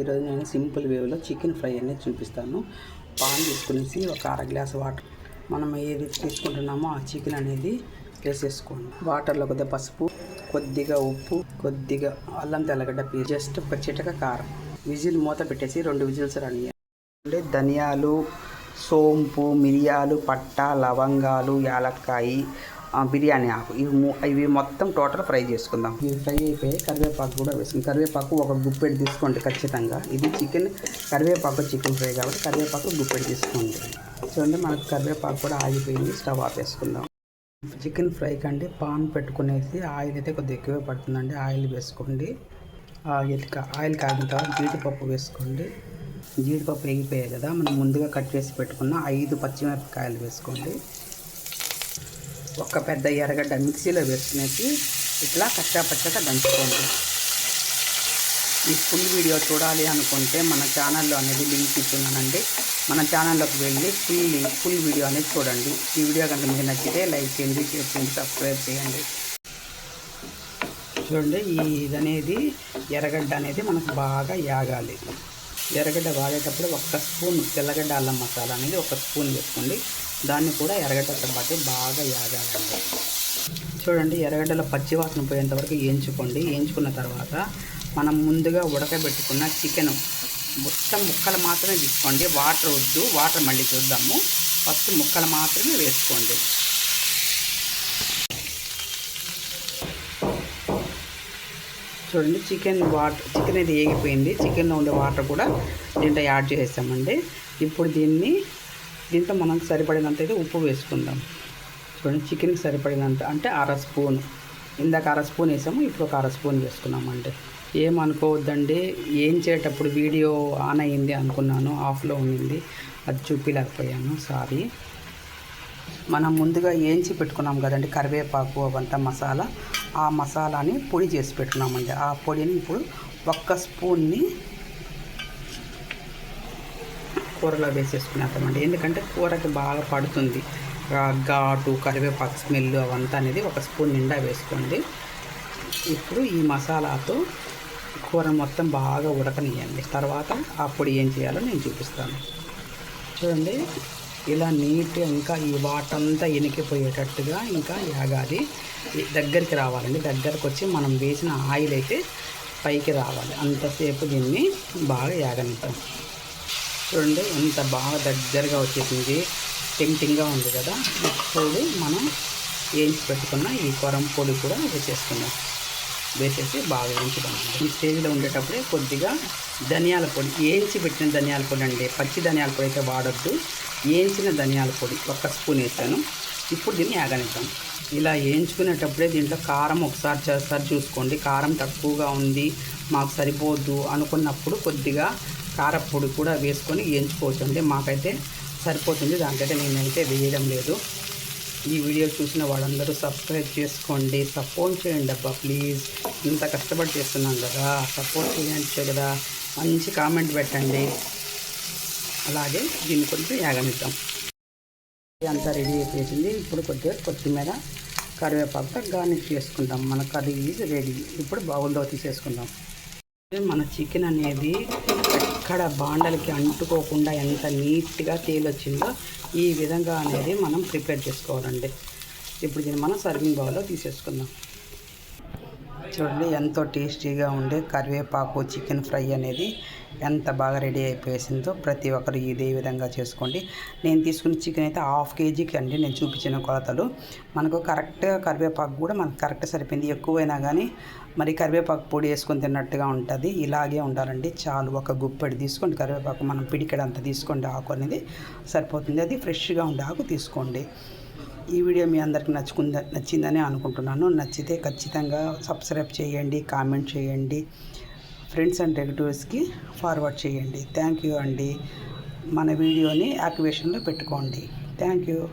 ఈరోజు నేను సింపుల్ వేవ్లో చికెన్ ఫ్రై అనేది చూపిస్తాను. పాన్ తీసుకునేసి ఒక అర గ్లాస్ వాటర్ మనం ఏది తీసుకుంటున్నామో ఆ చికెన్ అనేది వేసేసుకోండి వాటర్లో కొద్దిగా పసుపు కొద్దిగా ఉప్పు కొద్దిగా అల్లం తెల్లగడ్డ పీ జస్ట్ ఒక చిటక కారం. విజిల్ మూత పెట్టేసి రెండు విజిల్స్ రన్ అంటే ధనియాలు సోంపు మిరియాలు పట్ట లవంగాలు యాలక్కాయి బిర్యానీ ఆకు. ఇవి ఇవి మొత్తం టోటల్ ఫ్రై చేసుకుందాం. ఇవి ఫ్రై అయిపోయి కరివేపాకు కూడా వేసుకుంది. కరివేపాకు ఒక గుప్పెడు తీసుకోండి ఖచ్చితంగా. ఇది చికెన్ కరివేపాకు చికెన్ ఫ్రై కాబట్టి కరివేపాకు గుప్పెడు తీసుకోండి. చూడండి మనకు కరివేపాకు కూడా ఆగిపోయింది. స్టవ్ ఆపేసుకుందాం చికెన్ ఫ్రై కండి పాన్ పెట్టుకునేసి ఆయిల్ అయితే కొద్దిగా ఎక్కువే పడుతుందండి. ఆయిల్ వేసుకోండి. ఆయిల్ ఆయిల్ కాగిన తర్వాత జీడిపప్పు వేసుకోండి. జీడిపప్పు వేగిపోయాయి కదా మనం ముందుగా కట్ చేసి పెట్టుకున్న ఐదు పచ్చిమిరపకాయలు వేసుకోండి. ఒక పెద్ద ఎర్రగడ్డ మిక్సీలో వేసుకునేసి ఇట్లా కచ్చా పచ్చగా దంచుకోండి. ఈ ఫుల్ వీడియో చూడాలి అనుకుంటే మన ఛానల్లో అనేది లింక్ ఇస్తున్నానండి మన ఛానల్లోకి వెళ్ళి ఫుల్ ఫుల్ వీడియో అనేది చూడండి. ఈ వీడియో కనుక మీకు నచ్చితే లైక్ చేయండి షేర్ చేయండి సబ్స్క్రైబ్ చేయండి. చూడండి ఈ ఇది అనేది ఎర్రగడ్డ అనేది మనకు బాగా యాగాలి. ఎర్రగడ్డ వాడేటప్పుడు ఒక్క స్పూన్ తెల్లగడ్డ అల్లం మసాలా అనేది ఒక స్పూన్ వేసుకోండి. దాన్ని కూడా ఎర్రగడ్డతో పాటు బాగా యాగాలండి. చూడండి ఎర్రగడ్డలో పచ్చివాసన పోయేంతవరకు వేయించుకోండి వేయించుకున్న తర్వాత మనం ముందుగా ఉడకబెట్టుకున్న చికెన్. మొత్తం ముక్కలు మాత్రమే తీసుకోండి. వాటర్ వద్దు వాటర్ మళ్ళీ చూద్దాము. ఫస్ట్ ముక్కలు మాత్రమే వేసుకోండి. చూడండి చికెన్ వాటర్ చికెన్ అయితే ఏగిపోయింది. చికెన్లో ఉండే వాటర్ కూడా దీంట్లో యాడ్ చేసేసామండి. ఇప్పుడు దీన్ని దీంట్లో మనకు సరిపడినంత అయితే ఉప్పు వేసుకుందాం. చూడండి చికెన్కి సరిపడినంత అంటే అర స్పూన్. ఇందాక అర స్పూన్ వేసాము ఇప్పుడు ఒక అర స్పూన్ వేసుకున్నామండి. ఏమనుకోవద్దండి ఏం చేసేటప్పుడు వీడియో ఆన్ అయ్యింది అనుకున్నాను ఆఫ్లో ఉండింది అది చూపించలేకపోయాను సారీ. మనం ముందుగా ఏంచి పెట్టుకున్నాం కదండి కరివేపాకు అవంతా మసాలా. ఆ మసాలాని పొడి చేసి పెట్టుకున్నామండి. ఆ పొడిని ఇప్పుడు ఒక్క స్పూన్ని కూరలో వేసేసుకునేస్తామండి ఎందుకంటే కూరకి బాగా పడుతుంది. ఘాటు కరివేపాకు స్మెల్ అవంతా అనేది ఒక స్పూన్ నిండా వేసుకోండి. ఇప్పుడు ఈ మసాలాతో కూర మొత్తం బాగా ఉడకనియండి తర్వాత ఆ పొడి ఏం చేయాలో నేను చూపిస్తాను. చూడండి ఇలా నీట్గా ఇంకా ఈ వాటంతా ఎనికిపోయేటట్టుగా ఇంకా యాగాలి దగ్గరికి రావాలండి. దగ్గరకు వచ్చి మనం వేసిన ఆయిల్ అయితే పైకి రావాలి. అంతసేపు దీన్ని బాగా యాగనిద్దాం. చూడండి ఎంత బాగా దగ్గరగా వచ్చేసింది. టింగ్టింగ్గా ఉంది కదా. ఇప్పుడు మనం వేయించి పెట్టుకున్న ఈ కొరం పొడి కూడా వేసేసుకుందాం. వేసేసి బాగా వేయించుదాం. ఈ స్టేజ్లో ఉండేటప్పుడే కొద్దిగా ధనియాల పొడి వేయించి పెట్టిన ధనియాల పొడి అండి. పచ్చి ధనియాల పొడి అయితే వాడొద్దు. వేయించిన ధనియాల పొడి ఒక్క స్పూన్ వేసాను. ఇప్పుడు దీన్ని యాగనిద్దాం. ఇలా వేయించుకునేటప్పుడే దీంట్లో కారం ఒకసారి చేస్తారు చూసుకోండి. కారం తక్కువగా ఉంది మాకు సరిపోద్దు అనుకున్నప్పుడు కొద్దిగా కారపొడి కూడా వేసుకొని వేయించుకోవచ్చు. అండి మాకైతే సరిపోతుంది. దానికైతే నేనైతే వేయడం లేదు. ఈ వీడియో చూసిన వాళ్ళందరూ సబ్స్క్రైబ్ చేసుకోండి. సపోర్ట్ చేయండి అబ్బా ప్లీజ్. ఇంత కష్టపడి చేస్తున్నాం కదా. సపోర్ట్ చేయండి కదా. మంచి కామెంట్ పెట్టండి. అలాగే దీన్ని కొంచెం యాగనిద్దాం అంతా రెడీ అయిపోయింది. ఇప్పుడు కొద్దిగా కొత్తిమీర కరివేపాకుతో గార్నిష్ చేసుకుందాం. మన కర్రీ రెడీ. ఇప్పుడు బౌల్లో తీసేసుకుందాం. మన చికెన్ అనేది ఎక్కడ బాండలకి అంటుకోకుండా ఎంత నీట్గా తేలొచ్చిందో ఈ విధంగా అనేది మనం ప్రిపేర్ చేసుకోవాలండి. ఇప్పుడు దీన్ని మనం సర్వింగ్ బౌల్లో తీసేసుకుందాం. చూడండి ఎంతో టేస్టీగా ఉండే కరివేపాకు చికెన్ ఫ్రై అనేది ఎంత బాగా రెడీ అయిపోయేసిందో ప్రతి ఒక్కరు ఇదే విధంగా చేసుకోండి. నేను తీసుకున్న చికెన్ అయితే హాఫ్ కేజీకి అండి నేను చూపించిన కొలతలు. మనకు కరెక్ట్గా కరివేపాకు కూడా మనకు కరెక్ట్ సరిపోయింది. ఎక్కువైనా కానీ మరి కరివేపాకు పొడి వేసుకొని తిన్నట్టుగా ఉంటుంది. ఇలాగే ఉండాలండి. చాలు ఒక గుప్పెడు తీసుకోండి. కరివేపాకు మనం పిడికెడంత తీసుకోండి. ఆకు అనేది సరిపోతుంది. అది ఫ్రెష్గా ఉండే ఆకు తీసుకోండి. ఈ వీడియో మీ అందరికి నచ్చుకుంద నచ్చిందని అనుకుంటున్నాను. నచ్చితే ఖచ్చితంగా సబ్స్క్రైబ్ చేయండి కామెంట్ చేయండి. ఫ్రెండ్స్ అండ్ రిలేటివ్స్కి ఫార్వర్డ్ చేయండి. థ్యాంక్ యూ అండి. మన వీడియోని యాక్టివేషన్లో పెట్టుకోండి. Thank you.